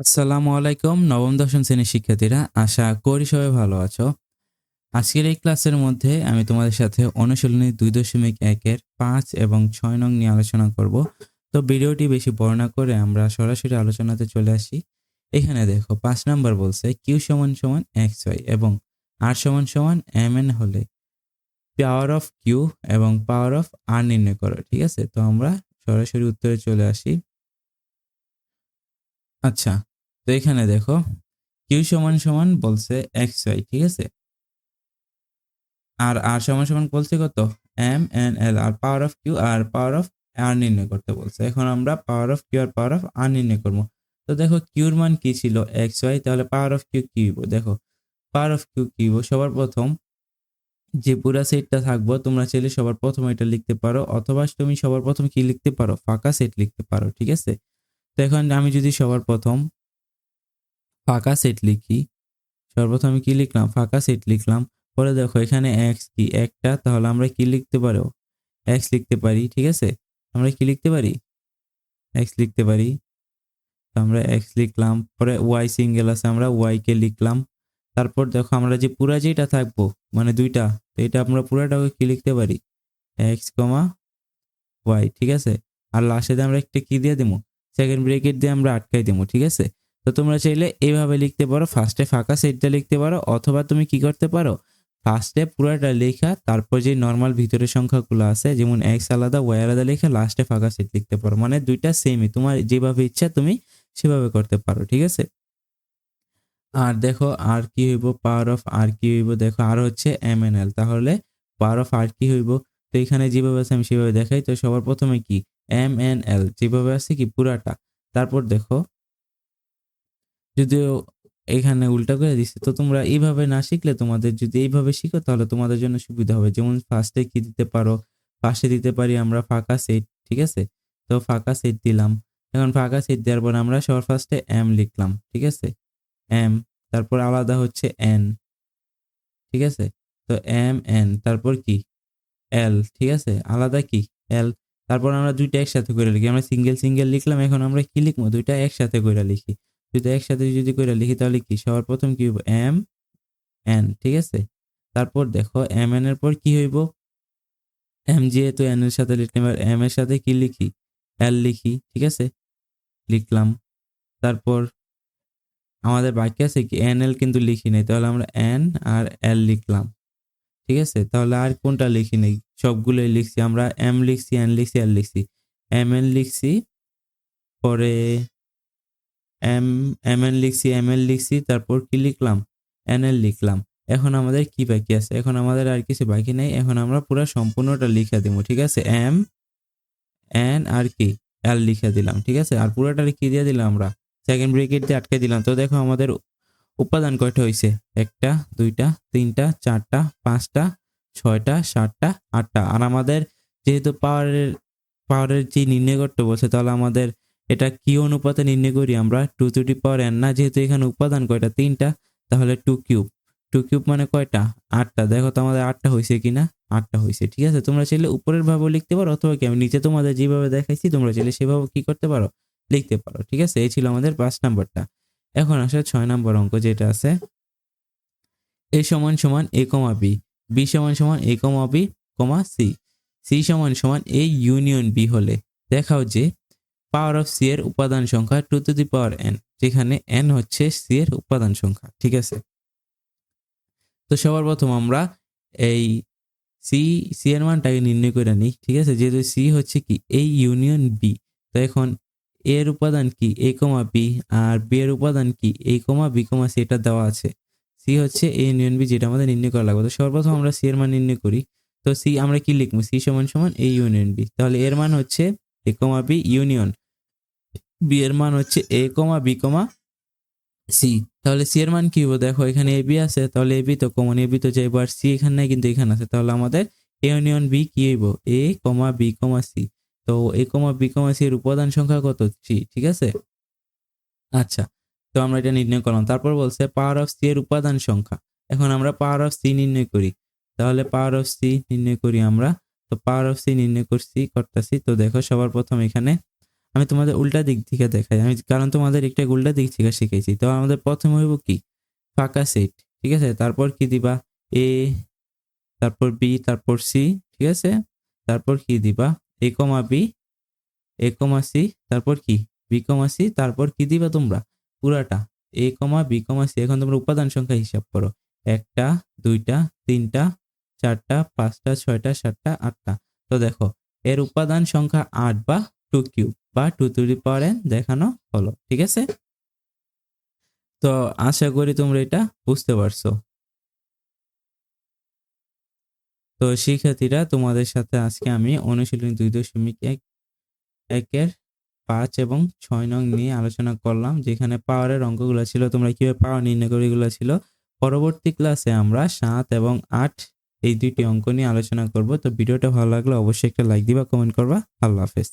আসসালামু আলাইকুম, নবম, দশম শ্রেণির শিক্ষার্থীরা, আশা করি সবাই ভালো আছো। আজকের এই ক্লাসের মধ্যে আমি তোমাদের সাথে অনুশীলনী দুই দশমিক একের পাঁচ এবং ছয় নং নিয়ে আলোচনা করব। তো ভিডিওটি বেশি বর্ণনা করে আমরা সরাসরি আলোচনাতে চলে আসি। এখানে দেখো, পাঁচ নাম্বার বলছে কিউ সমান সমান এক্স ওয়াই এবং আর সমান সমান এম এন হলে পাওয়ার অফ কিউ এবং পাওয়ার অফ আর নির্ণয় করো, ঠিক আছে? তো আমরা সরাসরি উত্তরে চলে আসি। আচ্ছা তো এখানে দেখো কিউ সমান সমান বলছে এক্স ওয়াই ঠিক আছে? আর আর সমান সমান বলছে কত? M N L R power of Q R power of R নির্ণয় করতে বলছে। এখন আমরা power of Q R power of R নির্ণয় করব। তো দেখো কিউর মান কি ছিল? এক্স ওয়াই তাহলে পাওয়ার অফ কিউ কি হইব? দেখো পাওয়ার অফ কিউ কি হইব? সবার প্রথম যে পুরা সেটটা থাকব, তোমরা চাইলে সবার প্রথম এটা লিখতে পারো, অথবা তুমি সবার প্রথম কি লিখতে পারো? ফাঁকা সেট লিখতে পারো, ঠিক আছে? তো এখন আমি যদি সবার প্রথম ফাঁকা সেট লিখি। সর্বপ্রথম কি লিখলাম? ফাঁকা সেট লিখলাম। পরে দেখো এখানে এক্স কি? একটা। তাহলে আমরা কি লিখতে পারো? এক্স লিখতে পারি, ঠিক আছে? আমরা কি লিখতে পারি? এক্স লিখতে পারি। আমরা এক্স লিখলাম। পরে ওয়াই সিঙ্গেল আছে, আমরা ওয়াইকে লিখলাম। তারপর দেখো আমরা যে পুরা যেটা থাকব মানে দুইটা, তো এটা আমরা পুরাটাকে কি লিখতে পারি? এক্স কমা ওয়াই ঠিক আছে? আর লাস্টে আমরা একটা কি দিয়ে দেবো সেকেন্ড ব্রেকেট দিয়ে আমরা আটকাই দেবো ঠিক আছে? তো তোমরা চাইলে এইভাবে লিখতে পারো। ফার্স্টে ফাঁকা সেটটা লিখতে পারো, অথবা তুমি কি করতে পারো? ফার্স্টে পুরোটা লেখা, তারপর যে নর্মাল ভিতরের সংখ্যাগুলো আছে, যেমন এক্স আলাদা ওয়াই আলাদা লেখা লাস্টে ফাঁকা সেট লিখতে পারো। মানে দুইটা সেমই তোমার যেভাবে ইচ্ছা তুমি সেভাবে করতে পারো, ঠিক আছে? আর দেখো, আর কি হইব? পাওয়ার অফ আর কি হইব? দেখো, আর হচ্ছে এম এন এল তাহলে পাওয়ার অফ আর কি হইব? তো এখানে যেভাবে আছে, আমি সেভাবে দেখাই। তো সবার প্রথমে কি? এম এন এল যেভাবে আছে কি? পুরাটা। তারপর দেখো যদিও এখানে উল্টা করে দিচ্ছে তো তোমরা এইভাবে না শিখলে তোমাদের যদি এইভাবে শিখো, তাহলে তোমাদের জন্য সুবিধা হবে। যেমন ফার্স্টে কি দিতে পারো? ফার্স্টে দিতে পারি আমরা ফাঁকা সেট ঠিক আছে? তো ফাঁকা সেট দিলাম। এখন ফাঁকা সেট দেওয়ার পর আমরা সবার ফার্স্টে এম লিখলাম, ঠিক আছে? এম তারপর আলাদা হচ্ছে এন ঠিক আছে? তো এম এন তারপর কি? এল ঠিক আছে? আলাদা কি? এল তারপর আমরা দুইটা একসাথে করে লিখি। আমরা সিঙ্গেল সিঙ্গেল লিখলাম, এখন আমরা কি লিখব? দুইটা একসাথে করে লিখি। দুইটা একসাথে যদি করে লিখি, তাহলে কি? সবার প্রথম কি হইব? এম, এন, ঠিক আছে? তারপর দেখো, এম, এন এর পর কি হইব? এম যেহেতু এন এর সাথে লিখলাম, এবার এম এর সাথে কি লিখি? এল লিখি, ঠিক আছে? লিখলাম। তারপর আমাদের বাকি আছে কি? এন, এল কিন্তু লিখি নাই, তাহলে আমরা এন আর এল লিখলাম, ঠিক আছে? তাহলে আর কোনটা লিখি নেই? সবগুলোই লিখছি আমরা, এম লিখছি, এন লিখছি, এল লিখছি। এম, এন লিখছি, পরে এম এম এন লিখছি এম এল লিখছি, তারপর কি লিখলাম? এন এল লিখলাম। এখন আমাদের কি বাকি আছে? এখন আমাদের আর কিছু বাকি নেই। এখন আমরা পুরো সম্পূর্ণটা লিখে দিব, ঠিক আছে? এম, এন আর কি? এল লিখে দিলাম, ঠিক আছে? আর পুরোটা কি দিয়ে দিলাম আমরা? সেকেন্ড ব্রেকেট দিয়ে আটকে দিলাম। তো দেখো আমাদের উপাদান কয়টা হয়েছে একটা, দুইটা, তিনটা, চারটা, পাঁচটা, ছয়টা, সাতটা, আটটা। আর আমাদের যেহেতু পাওয়ারের পাওয়ারের যে নির্ণয় করতে বলছে, তাহলে আমাদের এটা কি অনুপাতে নির্ণয় করি আমরা? Two to the power N না, যেহেতু এখানে উপাদান কয়টা? তিনটা। তাহলে টু কিউব টু কিউব মানে কয়টা? আটটা। দেখো তো আমাদের আটটা হয়েছে কিনা? আটটা হয়েছে, ঠিক আছে? তোমরা চাইলে উপরের ভাবে লিখতে পারো, অথবা কি? আমি নিচে তোমাদের যেভাবে দেখাইছি, তোমরা চাইলে সেভাবে কি করতে পারো? লিখতে পারো, ঠিক আছে? এই ছিল আমাদের পাঁচ নাম্বারটা। এখন আসে ছয় নম্বর অঙ্ক যেটা আছে। এ সমান সমান এ কমা বি। বি সমান সমান A comma B comma C. C সমান সমান এ ইউনিয়ন বি হলে। দেখাও যে পাওয়ার অফ সি এর উপাদান সংখ্যা two to the power N, যেখানে এন হচ্ছে সি এর উপাদান সংখ্যা, ঠিক আছে? তো সবার প্রথম আমরা এই সি সি এর মানটাকে নির্ণয় করে নিই, ঠিক আছে? যেহেতু সি হচ্ছে কি? এই ইউনিয়ন বি তো এখন এর উপাদান কি? এ কমা বি আর বি এর উপাদান কি? এ কমা বি কমা সি এটা দেওয়া আছে। সি হচ্ছে এ ইউনিয়ন বি যেটা আমাদের নির্ণয় করা লাগবে। তো সর্বপ্রথম আমরা সি এর মান নির্ণয় করি। তো সি আমরা কি লিখব? সি সমান সমান এ ইউনিয়ন বি তাহলে এর মান হচ্ছে A comma B union B এর মান হচ্ছে A comma B comma C তাহলে সি এর মান কি হবে? দেখো, এখানে এ বি আছে, তাহলে এ বি তো কমন এ বি তো যাইবো, আর সি এখানে নাই, কিন্তু এখানে আছে। তাহলে আমাদের এ ইউনিয়ন বি কি হইব? এ কমা বি কমা সি তো এ কমা বি কমা সি এর উপাদান সংখ্যা কত? থ্রি ঠিক আছে? আচ্ছা তো আমরা এটা নির্ণয় করলাম। তারপর বলছে পাওয়ার অফ সি এর উপাদান সংখ্যা। এখন আমরা পাওয়ার অফ সি নির্ণয় করি। তাহলে পাওয়ার অফ সি নির্ণয় করি আমরা। তো পাওয়ার অফ সি নির্ণয় করছি, করতেছি। তো দেখো, সবার প্রথম এখানে আমি তোমাদের উল্টা দিক থেকে দেখাই। আমি কারণ তোমাদের একটা উল্টা দিক থেকে শিখেছি। তো আমাদের প্রথম হইব কি? ফাঁকা সেট, ঠিক আছে? তারপর কি দিবা? এ, তারপর বি, তারপর সি, ঠিক আছে? তারপর কি দিবা? এ কমা বি, এ কমা সি, তারপর কি? বি কমা সি, তারপর কি দিবা তোমরা? পুরাটা। A comma, B comma C. এখন তোমরা উপাদান সংখ্যা হিসাব করো। একটা, দুইটা, তিনটা, চারটা, পাঁচটা, ছয়টা, সাতটা, আটটা। তো দেখো, এর উপাদান সংখ্যা আট বা টু কিউব। বা two to the power N দেখানো হলো, ঠিক আছে? তো আশা করি তোমরা এটা বুঝতে পারছ। তো শিক্ষার্থীরা, তোমাদের সাথে আজকে আমি অনুশীলনী দুই দশমিক এক, একের পাঁচ এবং ছয় নং নিয়ে আলোচনা করলাম, যেখানে পাওয়ারের অঙ্কগুলো ছিল, তোমরা কীভাবে পাওয়ার নির্ণয় করে এগুলো ছিল। পরবর্তী ক্লাসে আমরা সাত এবং আট এই দুইটি অঙ্ক নিয়ে আলোচনা করব। তো ভিডিওটা ভালো লাগলে অবশ্যই একটা লাইক দিবা, কমেন্ট করবা। আল্লাহ হাফেজ।